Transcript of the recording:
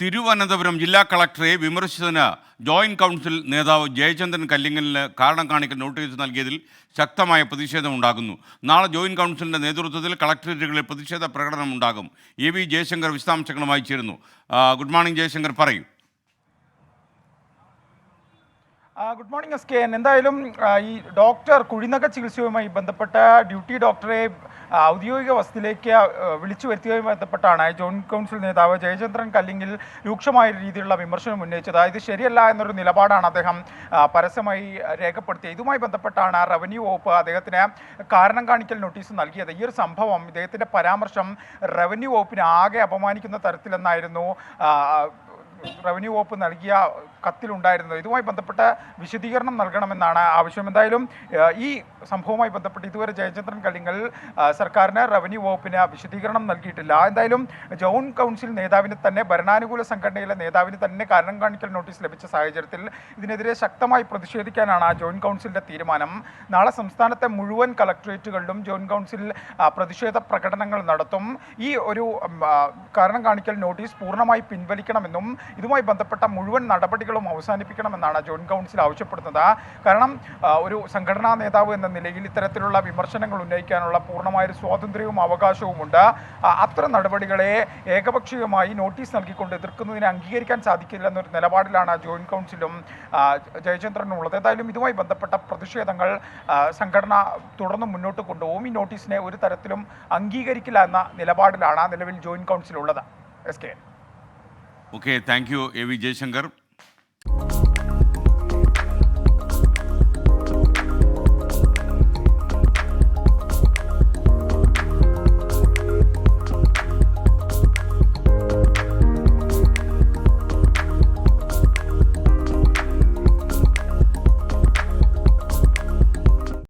തിരുവനന്തപുരം ജില്ലാ കളക്ടറെ വിമർശിച്ചതിന് joint council നേതാവ് ജയചന്ദ്രൻ കല്ലിങ്ങലിന് കാരണം കാണിക്കൽ നോട്ടീസ് നൽകിയതിൽ ശക്തമായ പ്രതിഷേധമുണ്ടാകുന്നു നാളെ ജോയിന്റ് കൗൺസിലിന്റെ നേതൃത്വത്തിൽ കളക്ടറേറ്റുകളിൽ പ്രതിഷേധ പ്രകടനം ഉണ്ടാകും. എ വി ജയശങ്കർ വിശദാംശങ്ങളുമായി ചേരുന്നു. ഗുഡ് മോർണിംഗ് ജയശങ്കർ പറയൂ. ഗുഡ് മോർണിംഗ് എസ് കെ എന്തായാലും ഈ ഡോക്ടർ കുഴിനക ചികിത്സയുമായി ബന്ധപ്പെട്ട ഡ്യൂട്ടി ഡോക്ടറെ ഔദ്യോഗിക വസതിയിലേക്ക് വിളിച്ചു വരുത്തിയതുമായി ബന്ധപ്പെട്ടാണ് ജോയിന്റ് കൗൺസിൽ നേതാവ് ജയചന്ദ്രൻ കല്ലിങ്ങിൽ രൂക്ഷമായ രീതിയിലുള്ള വിമർശനം ഉന്നയിച്ചത്. ഇത് ശരിയല്ല എന്നൊരു നിലപാടാണ് അദ്ദേഹം പരസ്യമായി രേഖപ്പെടുത്തിയത്. ഇതുമായി ബന്ധപ്പെട്ടാണ് റവന്യൂ വകുപ്പ് അദ്ദേഹത്തിന് കാരണം കാണിക്കൽ നോട്ടീസ് നൽകിയത്. ഈ ഒരു സംഭവം ഇദ്ദേഹത്തിന്റെ പരാമർശം റവന്യൂ വകുപ്പിനെ ആകെ അപമാനിക്കുന്ന തരത്തിലെന്നായിരുന്നു റവന്യൂ വകുപ്പ് നൽകിയ കത്തിലുണ്ടായിരുന്നത്. ഇതുമായി ബന്ധപ്പെട്ട വിശദീകരണം നൽകണമെന്നാണ് ആവശ്യം. എന്തായാലും ഈ സംഭവവുമായി ബന്ധപ്പെട്ട് ഇതുവരെ ജയചന്ദ്രൻ കല്ലിങ്ങൽ സർക്കാരിന് റവന്യൂ വകുപ്പിന് വിശദീകരണം നൽകിയിട്ടില്ല. എന്തായാലും ജോൺ കൗൺസിൽ നേതാവിന് തന്നെ ഭരണാനുകൂല സംഘടനയിലെ നേതാവിന് തന്നെ കാരണം കാണിക്കൽ നോട്ടീസ് ലഭിച്ച സാഹചര്യത്തിൽ ഇതിനെതിരെ ശക്തമായി പ്രതിഷേധിക്കാനാണ് ജോയിന്റ് കൗൺസിലിന്റെ തീരുമാനം. നാളെ സംസ്ഥാനത്തെ മുഴുവൻ കളക്ടറേറ്റുകളിലും ജോയിൻ കൗൺസിൽ പ്രതിഷേധ പ്രകടനങ്ങൾ നടത്തും. ഈ ഒരു കാരണം കാണിക്കൽ നോട്ടീസ് പൂർണമായി പിൻവലിക്കണമെന്നും ഇതുമായി ബന്ധപ്പെട്ട മുഴുവൻ നടപടികളും അവസാനിപ്പിക്കണമെന്നാണ് ജോയിന്റ് കൗൺസിൽ ആവശ്യപ്പെടുന്നത്. കാരണം ഒരു സംഘടനാ നേതാവ് എന്ന നിലയിൽ ഇത്തരത്തിലുള്ള വിമർശനങ്ങൾ ഉന്നയിക്കാനുള്ള പൂർണമായൊരു സ്വാതന്ത്ര്യവും അവകാശവുമുണ്ട്. അത്തരം നടപടികളെ ഏകപക്ഷീയമായി നോട്ടീസ് നൽകിക്കൊണ്ട് എതിർക്കുന്നതിനെ അംഗീകരിക്കാൻ സാധിക്കില്ല എന്നൊരു നിലപാടിലാണ് ജോയിന്റ് കൗൺസിലും ജയചന്ദ്രനും ഉള്ളത് എന്തായാലും ഇതുമായി ബന്ധപ്പെട്ട പ്രതിഷേധങ്ങൾ സംഘടന തുടർന്ന് മുന്നോട്ട് കൊണ്ടുപോകും. ഈ നോട്ടീസിനെ ഒരു തരത്തിലും അംഗീകരിക്കില്ല എന്ന നിലപാടിലാണ് നിലവിൽ ജോയിന്റ് കൗൺസിൽ ഉള്ളത് S K. Okay thank you A V Jayasankar